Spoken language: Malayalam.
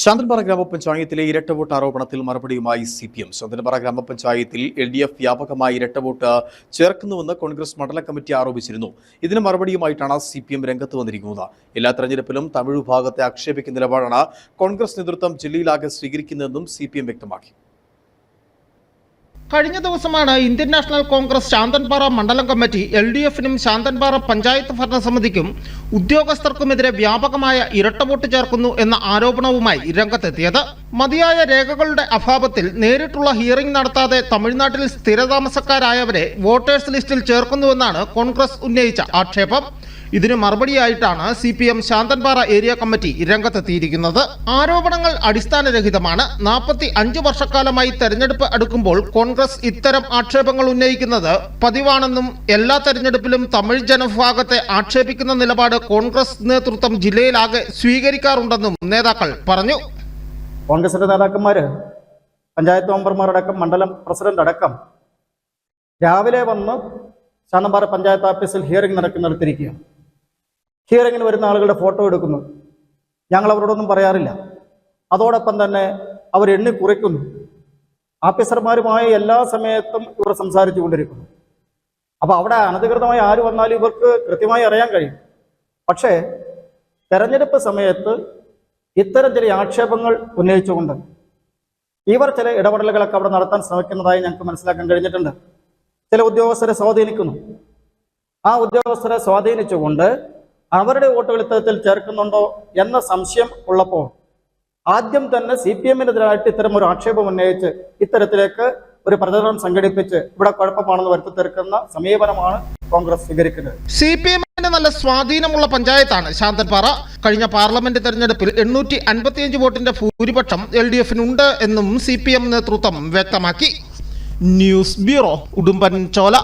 ശാന്തൻപാറ ഗ്രാമപഞ്ചായത്തിലെ ഇരട്ട വോട്ട് ആരോപണത്തിൽ മറുപടിയുമായി സി പി എം ശാന്തൻപാറ ഗ്രാമപഞ്ചായത്തിൽ എൽ ഡി എഫ് വ്യാപകമായി ഇരട്ടവോട്ട് ചേർക്കുന്നുവെന്ന് കോൺഗ്രസ് മണ്ഡല കമ്മിറ്റി ആരോപിച്ചിരുന്നു. ഇതിന് മറുപടിയുമായിട്ടാണ് സി പി എം രംഗത്ത് വന്നിരിക്കുന്നത്. എല്ലാ തെരഞ്ഞെടുപ്പിലും തമിഴ് വിഭാഗത്തെ ആക്ഷേപിക്കുന്ന നിലപാടാണ് കോൺഗ്രസ് നേതൃത്വം ജില്ലയിലാകെ സ്വീകരിക്കുന്നതെന്നും സി പി എം വ്യക്തമാക്കി. കഴിഞ്ഞ ദിവസമാണ് ഇന്ത്യൻ നാഷണൽ കോൺഗ്രസ് ശാന്തൻപാറ മണ്ഡലം കമ്മിറ്റി എൽ ഡി എഫിനും ശാന്തൻപാറ പഞ്ചായത്ത് ഭരണസമിതിക്കും ഉദ്യോഗസ്ഥർക്കുമെതിരെ വ്യാപകമായ ഇരട്ടവോട്ട് ചേർക്കുന്നു എന്ന ആരോപണവുമായി രംഗത്തെത്തിയത്. മതിയായ രേഖകളുടെ അഭാവത്തിൽ നേരിട്ടുള്ള ഹിയറിംഗ് നടത്താതെ തമിഴ്നാട്ടിൽ സ്ഥിരതാമസക്കാരായവരെ വോട്ടേഴ്സ് ലിസ്റ്റിൽ ചേർക്കുന്നുവെന്നാണ് കോൺഗ്രസ് ഉന്നയിച്ച ആക്ഷേപം. ഇതിന് മറുപടിയായിട്ടാണ് C P M Santhanpara area committee രംഗത്തെത്തിയിരിക്കുന്നത്. ആരോപണങ്ങൾ അടിസ്ഥാനരഹിതമാണ്. നാൽപ്പത്തി അഞ്ച് വർഷക്കാലമായി തെരഞ്ഞെടുപ്പ് അടുക്കുമ്പോൾ കോൺഗ്രസ് ഇത്തരം ആക്ഷേപങ്ങൾ ഉന്നയിക്കുന്നത് പതിവാണെന്നും എല്ലാ തെരഞ്ഞെടുപ്പിലും തമിഴ് ജനവിഭാഗത്തെ ആക്ഷേപിക്കുന്ന നിലപാട് കോൺഗ്രസ് നേതൃത്വം ജില്ലയിലാകെ സ്വീകരിക്കാറുണ്ടെന്നും നേതാക്കൾ പറഞ്ഞു. കോൺഗ്രസിന്റെ നേതാക്കന്മാര് പഞ്ചായത്ത് മെമ്പർമാരടക്കം മണ്ഡലം പ്രസിഡന്റ് അടക്കം രാവിലെ വന്ന് ശാന്തമ്പാറ പഞ്ചായത്ത് ഓഫീസിൽ ഹിയറിംഗ് നടക്കുന്നിടത്തിരിക്കുകയാണ് ഹിയറിംഗിന് വരുന്ന ആളുകളുടെ ഫോട്ടോ എടുക്കുന്നു. ഞങ്ങൾ അവരോടൊന്നും പറയാറില്ല. അതോടൊപ്പം തന്നെ അവർ എണ്ണി കുറയ്ക്കുന്നു ഓഫീസർമാരുമായി എല്ലാ സമയത്തും ഇവർ സംസാരിച്ചു കൊണ്ടിരിക്കുന്നു. അപ്പോൾ അവിടെ അനധികൃതമായി ആര് വന്നാലും ഇവർക്ക് കൃത്യമായി അറിയാൻ കഴിയും. പക്ഷേ തെരഞ്ഞെടുപ്പ് സമയത്ത് ഇത്തരം ചില ആക്ഷേപങ്ങൾ ഉന്നയിച്ചുകൊണ്ട് ഇവർ ചില ഇടപെടലുകളൊക്കെ അവിടെ നടത്താൻ ശ്രമിക്കുന്നതായി ഞങ്ങൾക്ക് മനസ്സിലാക്കാൻ കഴിഞ്ഞിട്ടുണ്ട്. ചില ഉദ്യോഗസ്ഥരെ സ്വാധീനിക്കുന്നു. ആ ഉദ്യോഗസ്ഥരെ സ്വാധീനിച്ചുകൊണ്ട് അവരുടെ വോട്ടുകൾ ഇത്തരത്തിൽ ചേർക്കുന്നുണ്ടോ എന്ന സംശയം ഉള്ളപ്പോൾ ആദ്യം തന്നെ സി പി എമ്മിനെതിരായിട്ട് ഇത്തരം ഒരു ആക്ഷേപം ഉന്നയിച്ച് ഇത്തരത്തിലേക്ക് ഒരു പ്രചരണം സംഘടിപ്പിച്ച് ഇവിടെ കുഴപ്പമാണെന്ന് വരുത്തി തീർക്കുന്ന സമീപനമാണ് കോൺഗ്രസ് സ്വീകരിക്കുന്നത്. സി പി എമ്മിന് നല്ല സ്വാധീനമുള്ള പഞ്ചായത്താണ്. ശാന്തൻപാറ കഴിഞ്ഞ പാർലമെന്റ് തെരഞ്ഞെടുപ്പിൽ എണ്ണൂറ്റി അൻപത്തിയഞ്ച് വോട്ടിന്റെ ഭൂരിപക്ഷം എൽ ഡി എഫിനുണ്ട് എന്നും സി പി എം നേതൃത്വം വ്യക്തമാക്കി. News bureau Udumbanchola.